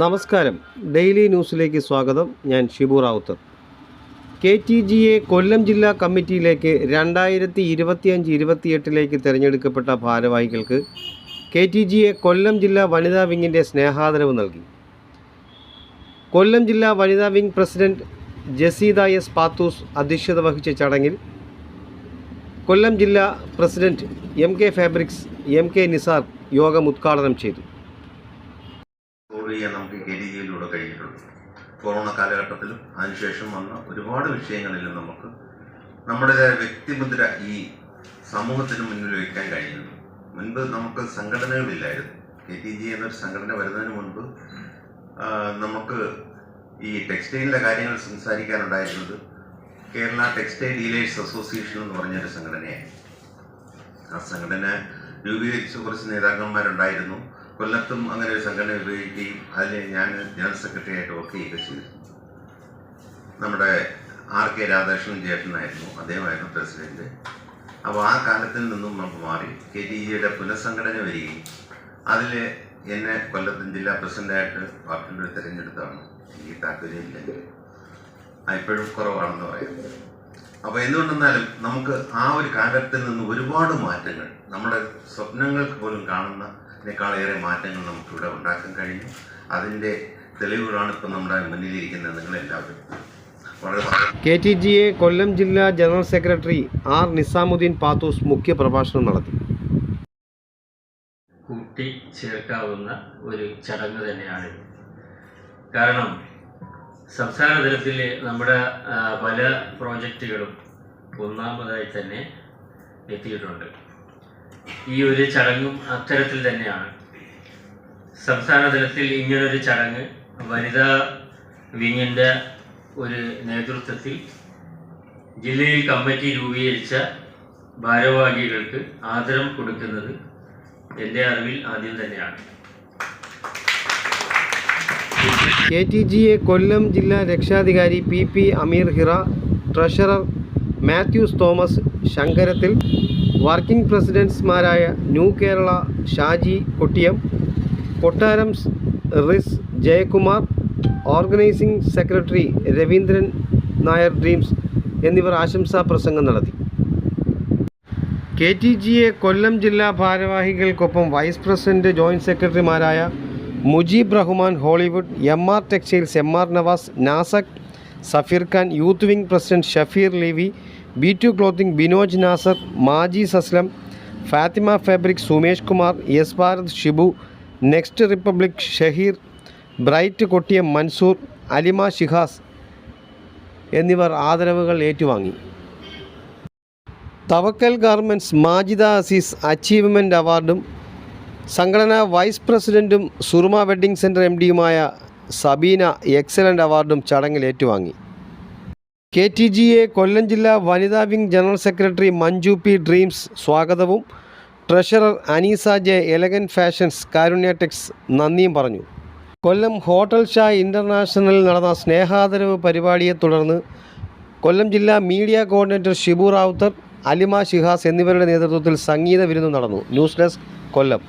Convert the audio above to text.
നമസ്കാരം. ഡെയിലി ന്യൂസിലേക്ക് സ്വാഗതം. ഞാൻ Shibu Rawther. K T G A Kollam ജില്ലാ കമ്മിറ്റിയിലേക്ക് രണ്ടായിരത്തി ഇരുപത്തിയഞ്ച് ഇരുപത്തിയെട്ടിലേക്ക് തിരഞ്ഞെടുക്കപ്പെട്ട ഭാരവാഹികൾക്ക് K T G A Kollam ജില്ലാ വനിതാ വിങ്ങിന്റെ സ്നേഹാദരവ് നൽകി. കൊല്ലം ജില്ലാ വനിതാ wing president Jaseeda S Pathoos അധ്യക്ഷത വഹിച്ച ചടങ്ങിൽ കൊല്ലം ജില്ലാ president M K fabrics M K Nizar യോഗം ഉദ്ഘാടനം ചെയ്തു. കാലഘട്ടത്തിലും അതിനുശേഷം വന്ന ഒരുപാട് വിഷയങ്ങളിലും നമുക്ക് നമ്മുടേതായ വ്യക്തിമുദ്ര ഈ സമൂഹത്തിന് മുന്നിൽ വയ്ക്കാൻ കഴിയുന്നു മുൻപ് നമുക്ക് സംഘടനകളില്ലായിരുന്നു. കെ ടി ജി എന്നൊരു സംഘടന വരുന്നതിന് മുൻപ് നമുക്ക് ഈ ടെക്സ്റ്റൈലിന്റെ കാര്യങ്ങൾ സംസാരിക്കാനുണ്ടായിരുന്നത് കേരള ടെക്സ്റ്റൈൽ ഡീലേഴ്സ് അസോസിയേഷൻ എന്ന് പറഞ്ഞൊരു സംഘടനയാണ് ആ സംഘടന രൂപീകരിച്ച കുറച്ച് നേതാക്കന്മാരുണ്ടായിരുന്നു. കൊല്ലത്തും അങ്ങനെ ഒരു സംഘടന ഉപയോഗിക്കുകയും അതിൽ ഞാൻ ജനറൽ സെക്രട്ടറി ആയിട്ട് വർക്ക് ചെയ്യുകയൊക്കെ ചെയ്തു നമ്മുടെ ആർ കെ രാധാകൃഷ്ണൻ ജേഷനായിരുന്നു അദ്ദേഹമായിരുന്നു പ്രസിഡന്റ് അപ്പോൾ ആ കാലത്തിൽ നിന്നും നമുക്ക് മാറി. കെ ടി ജിയുടെ പുനഃസംഘടന വരികയും അതിൽ എന്നെ കൊല്ലത്തും ജില്ലാ പ്രസിഡന്റായിട്ട് പാർട്ടിയുടെ തിരഞ്ഞെടുത്താണ്. എനിക്ക് താല്പര്യമില്ലെങ്കിൽ ഇപ്പോഴും കുറവാണെന്ന് പറയാം. അപ്പോൾ എന്തുകൊണ്ടെന്നാലും നമുക്ക് ആ ഒരു കാലത്തിൽ നിന്ന് ഒരുപാട് മാറ്റങ്ങൾ നമ്മുടെ സ്വപ്നങ്ങൾക്ക് പോലും കാണുന്നതിനേക്കാളേറെ മാറ്റങ്ങൾ നമുക്കിവിടെ ഉണ്ടാക്കാൻ കഴിഞ്ഞു. അതിന്റെ തെളിവുകളാണ് ഇപ്പം നമ്മുടെ മുന്നിലിരിക്കുന്നത്. നിങ്ങളെല്ലാവരും K T G A Kollam ജില്ലാ general secretary R Nizamuddeen Pathoos മുഖ്യപ്രഭാഷണം നടത്തി. കൂട്ടി ചേർക്കാവുന്ന ഒരു ചടങ്ങ് തന്നെയാണ് കാരണം സംസ്ഥാന തലത്തിൽ നമ്മുടെ പല പ്രോജക്റ്റുകളും ഒന്നാമതായി തന്നെ എത്തിയിട്ടുണ്ട്. ഈ ഒരു ചടങ്ങും അത്തരത്തിൽ തന്നെയാണ്. സംസ്ഥാന തലത്തിൽ ഇങ്ങനൊരു ചടങ്ങ് വനിതാ വിങ്ങിന്റെ ഒരു നേതൃത്വത്തിൽ ജില്ലയിൽ കമ്മിറ്റി രൂപീകരിച്ച ഭാരവാഹികൾക്ക് ആദരം കൊടുക്കുന്നത് എന്റെ അറിവിൽ ആദ്യം തന്നെയാണ്. K T G A Kollam ജില്ലാ രക്ഷാധികാരി P P Ameer Hira treasurer Mathews Thomas Sankarathil working പ്രസിഡൻസ്മാരായ new Kerala Shaji Kottiyam Kottaram റിസ് Jayakumar organising secretary Raveendran Nair dreams എന്നിവർ ആശംസാ പ്രസംഗം നടത്തി. K T G A Kollam ജില്ലാ ഭാരവാഹികൾക്കൊപ്പം വൈസ് പ്രസിഡന്റ് ജോയിന്റ് സെക്രട്ടറിമാരായ Mujeeb Rahman Hollywood M R textiles M R Navas നാസക് Safeer Khan youth wing president Shafeer Lewy B two clothing Binoj Nasar മാജി സസ്ലം Fathima fabric Sumesh Kumar yes Bharat Shibu next republic Shaheer bright Kottiyam Mansoor Alima Shihas എന്നിവർ ആദരവുകൾ ഏറ്റുവാങ്ങി. Thavakkal garments Majida Azeez achievement അവാർഡും സംഘടനാ vice പ്രസിഡന്റും Surma wedding centre M ഡിയുമായ Sabeena excellent അവാർഡും ചടങ്ങിൽ ഏറ്റുവാങ്ങി. K T G A Kollam ജില്ലാ വനിതാ wing general secretary Manju P dreams സ്വാഗതവും treasurer Aneesa J elegant fashions Karunya tex നന്ദിയും പറഞ്ഞു. കൊല്ലം ഹോട്ടൽ ഷാ ഇന്റർനാഷണലിൽ നടന്ന സ്നേഹാദരവ് പരിപാടിയെ തുടർന്ന് കൊല്ലം ജില്ലാ മീഡിയ കോർഡിനേറ്റർ ഷിബു റാവുത്തർ അലിമ ഷിഹാസ് എന്നിവരുടെ നേതൃത്വത്തിൽ സംഗീത വിരുന്ന് നടന്നു. News desk Kollam.